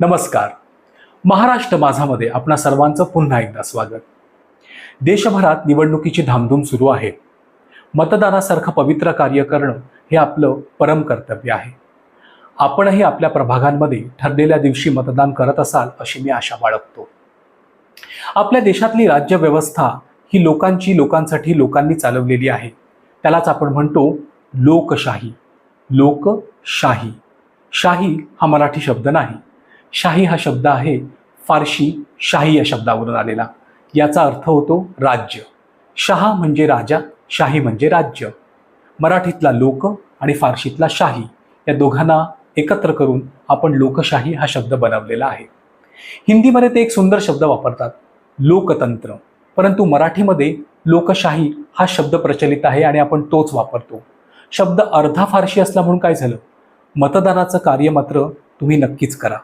नमस्कार. महाराष्ट्र माझामध्ये आपणा सर्वांचं पुन्हा एकदा स्वागत. देशभरात निवडणुकीची धामधूम सुरू आहे. मतदानासारखं पवित्र कार्य करणं हे आपलं परम कर्तव्य आहे. आपणही आपल्या प्रभागांमध्ये ठरलेल्या दिवशी मतदान करत असाल अशी मी आशा बाळगतो. आपल्या देशातली राज्यव्यवस्था ही लोकांची लोकांसाठी लोकांनी चालवलेली आहे. त्यालाच आपण म्हणतो लोकशाही. लोकशाही. शाही हा मराठी शब्द नाही. शाही हा शब्द आहे. फारशी शाही या शब्दावरून आलेला. याचा अर्थ होतो राज्य. शहा म्हणजे राजा शाही म्हणजे राज्य. मराठीतला लोक आणि फारशीतला शाही या दोघांना एकत्र करून आपण लोकशाही हा शब्द बनवलेला आहे. हिंदीमध्ये ते एक सुंदर शब्द वापरतात लोकतंत्र. परंतु मराठीमध्ये लोकशाही हा शब्द प्रचलित आहे आणि आपण तोच वापरतो. शब्द अर्धा फारशी असला म्हणून काय झालं? मतदानाचं कार्य मात्र तुम्ही नक्कीच करा.